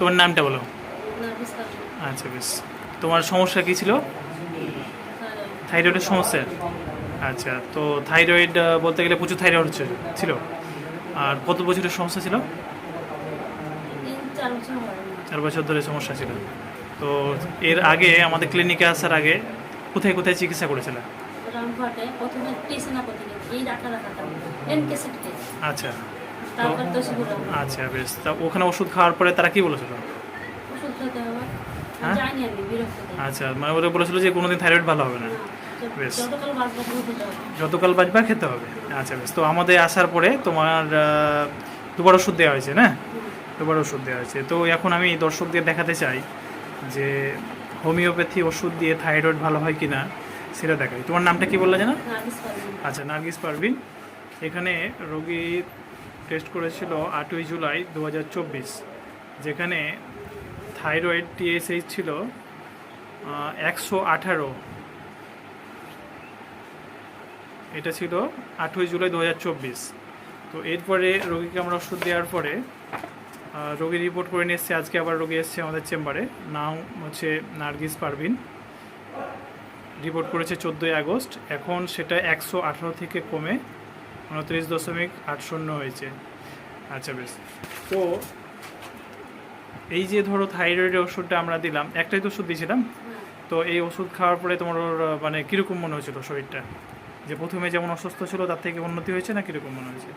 তোমার নামটা বলো। আচ্ছা বেশ। তোমার সমস্যা কি ছিল? থাইরয়েডের সমস্যা? আচ্ছা তো থাইরয়েড বলতে গেলে প্রচুর থাইরয়েড হচ্ছে ছিল? আর কত বছরের সমস্যা ছিল? চার বছর ধরে সমস্যা ছিল। তো এর আগে আমাদের ক্লিনিকে আসার আগে কোথায় কোথায় চিকিৎসা করেছিল? রামঘাটে প্রথমে টেসিনা প্রতিদিন এই ডাক্তার দেখাতাম এন কেসেট কেস আচ্ছা। তারপর আচ্ছা বেশ। তা ওখানে ওষুধ খাওয়ার পরে তারা কি বলেছিল? ওষুধ খেতে হবে। হ্যাঁ? আচ্ছা মানে ওরা বলেছিল যে কোনোদিন থাইরয়েড ভালো হবে না। বেশ। যতকাল বাঁচবা খেতে হবে। আচ্ছা বেশ। তো আমাদের আসার পরে তোমার দুবার ওষুধ দেওয়া হয়েছে না? দুবার ওষুধ দেওয়া হয়েছে। তো এখন আমি দর্শকদের দেখাতে চাই যে হোমিওপ্যাথি ওষুধ দিয়ে থাইরয়েড ভালো হয় কি না সেটা দেখাই। তোমার নামটা কি বললে জানো আচ্ছা নার্গিস পারভিন। এখানে রোগী টেস্ট করেছিল আটই জুলাই দু হাজার চব্বিশ, যেখানে থাইরয়েড টিএসএইচ ছিল একশো আঠারো। এটা ছিল আটই জুলাই দু হাজার চব্বিশ। তো এরপরে রোগীকে আমরা ওষুধ দেওয়ার পরে রোগী রিপোর্ট করে নিয়ে আজকে আবার রোগী এসছে আমাদের চেম্বারে। নাম হচ্ছে নার্গিস পারভিন। রিপোর্ট করেছে চোদ্দোই আগস্ট, এখন সেটা একশো আঠারো থেকে কমে উনত্রিশ দশমিক আট শূন্য হয়েছে। আচ্ছা বেশ। তো এই যে ধরো থাইরয়েডের ওষুধটা আমরা দিলাম একটাই তো ওষুধ দিয়েছিলাম? তো এই ওষুধ খাওয়ার পরে তোমার মানে কীরকম মনে হয়েছিল শরীরটা? যে প্রথমে যেমন অসুস্থ ছিল তার থেকে উন্নতি হয়েছে না কীরকম মনে হয়েছে?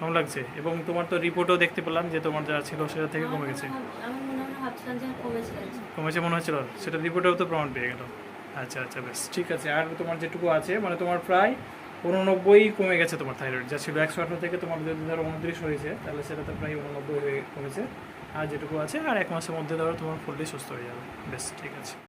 কম লাগছে। এবং তোমার তো রিপোর্টও দেখতে পেলাম যে তোমার যা ছিল সেটা থেকে কমে গেছে। কমেছে গেছে কমেছে মনে হচ্ছিল সেটা রিপোর্টেও তো প্রমাণ পেয়ে গেল। আচ্ছা আচ্ছা বেশ। ঠিক আছে আর তোমার যেটুকু আছে মানে তোমার প্রায় উননব্বই কমে গেছে তোমার থাইরয়েড যা ছিল একশো আঠারো থেকে তোমার যদি ধরো উনত্রিশ হয়েছে, তাহলে সেটা তো প্রায় উননব্বই হয়ে কমেছে। আর যেটুকু আছে, আর এক মাসের মধ্যে ধরো তোমার ফুললি সুস্থ হয়ে যাবে। বেশ, ঠিক আছে।